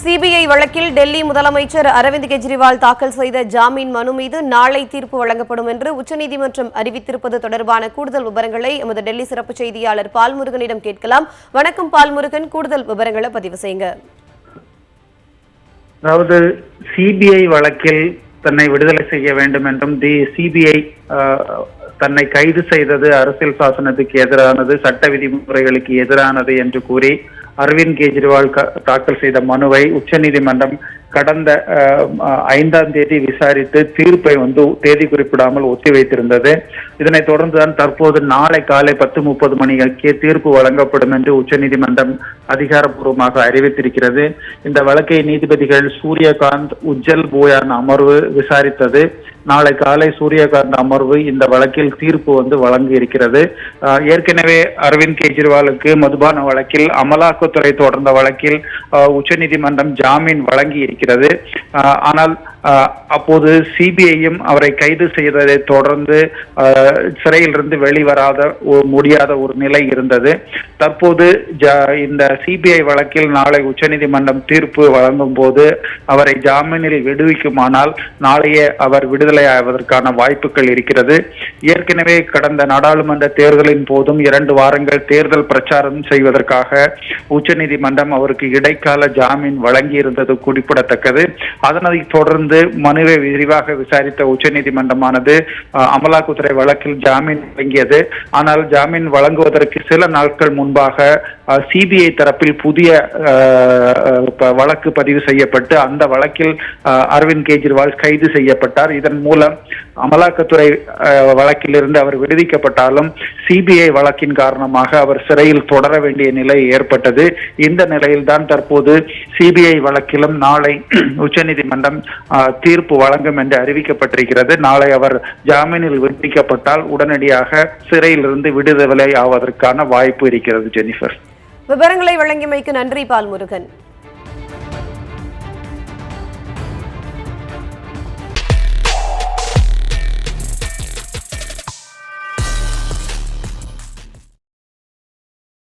CBI வழக்கில் டெல்லி முதலமைச்சர் அரவிந்த் கெஜ்ரிவால் தாக்கல் செய்த ஜாமீன் மனு மீது நாளை தீர்ப்பு வழங்கப்படும் என்று உச்சநீதிமன்றம் அறிவித்திருப்பது தொடர்பான கூடுதல் விவரங்களை எமது டெல்லி சிறப்பு செய்தியாளர் பால்முருகனிடம் கேட்கலாம். வணக்கம் பால்முருகன் கூடுதல் விவரங்களை பதிவு செய்யுங்க. அதாவது சிபிஐ வழக்கில் தன்னை விடுதலை செய்ய வேண்டும் என்றும் தி சிபிஐ தன்னை கைது செய்தது அரசியல் சாசனத்துக்கு எதிரானது சட்ட விதிமுறைகளுக்கு எதிரானது என்று கூறி அரவிந்த் கெஜ்ரிவால் க- தாக்கல் செய்த மனுவை உச்சநீதிமன்றம் கடந்த ஐந்தாம் தேதி விசாரித்து தீர்ப்பை வந்து தேதி குறிப்பிடாமல் ஒத்திவைத்திருந்தது இதனைத் தொடர்ந்துதான் தற்போது நாளை காலை பத்து முப்பது மணிக்கு தீர்ப்பு வழங்கப்படும் என்று உச்சநீதிமன்றம் அதிகாரப்பூர்வமாக அறிவித்திருக்கிறது. இந்த வழக்கை நீதிபதிகள் சூரியகாந்த் உஜ்ஜல் போயான் அமர்வு விசாரித்தது. நாளை காலை சூரியகாந்த் அமர்வு இந்த வழக்கில் தீர்ப்பு வந்து வழங்கி இருக்கிறது ஏற்கனவே அரவிந்த் கெஜ்ரிவாலுக்கு மதுபான வழக்கில் அமலாக்கத்துறை தொடர்ந்த வழக்கில் உச்சநீதிமன்றம் ஜாமீன் வழங்கி இருக்கிறது இருக்கிறது. ஆனால் அப்போது சிபிஐயும் அவரை கைது செய்ததை தொடர்ந்து சிறையிலிருந்து வெளிவராத முடியாத ஒரு நிலை இருந்தது. தற்போது இந்த சிபிஐ வழக்கில் நாளை உச்சநீதிமன்றம் தீர்ப்பு வழங்கும் போது அவரை ஜாமீனில் விடுவிக்குமானால் நாளையே அவர் விடுதலை ஆவதற்கான வாய்ப்புகள் இருக்கிறது. ஏற்கனவே கடந்த நாடாளுமன்ற தேர்தலின் போதும் இரண்டு வாரங்கள் தேர்தல் பிரச்சாரம் செய்வதற்காக உச்சநீதிமன்றம் அவருக்கு இடைக்கால ஜாமீன் வழங்கி இருந்தது குறிப்பிடத்தக்கது. அதனை தொடர்ந்து மனுவை விரிவாக விசாரித்த உச்சநீதிமன்றமானது அமலாக்கத்துறை வழக்கில் ஜாமீன் வழங்கியது. ஆனால் ஜாமீன் வழங்குவதற்கு சில நாட்கள் முன்பாக சிபிஐ தரப்பில் புதிய வழக்கு பதிவு செய்யப்பட்டு அந்த வழக்கில் அரவிந்த் கெஜ்ரிவால் கைது செய்யப்பட்டார். இதன் மூலம் அமலாக்கத்துறை வழக்கிலிருந்து அவர் விடுவிக்கப்பட்டாலும் சிபிஐ வழக்கின் காரணமாக அவர் சிறையில் தொடர வேண்டிய நிலை ஏற்பட்டது. இந்த நிலையில்தான் தற்போது சிபிஐ வழக்கிலும் நாளை உச்சநீதிமன்றம் தீர்ப்பு வழங்கும் என்று அறிவிக்கப்பட்டிருக்கிறது. நாளை அவர் ஜாமீனில் விடுவிக்கப்பட்டால் உடனடியாக சிறையிலிருந்து விடுதலை ஆவதற்கான வாய்ப்பு இருக்கிறது ஜெனிஃபர். விவரங்களை வழங்கியமைக்கு நன்றி பால்முருகன்.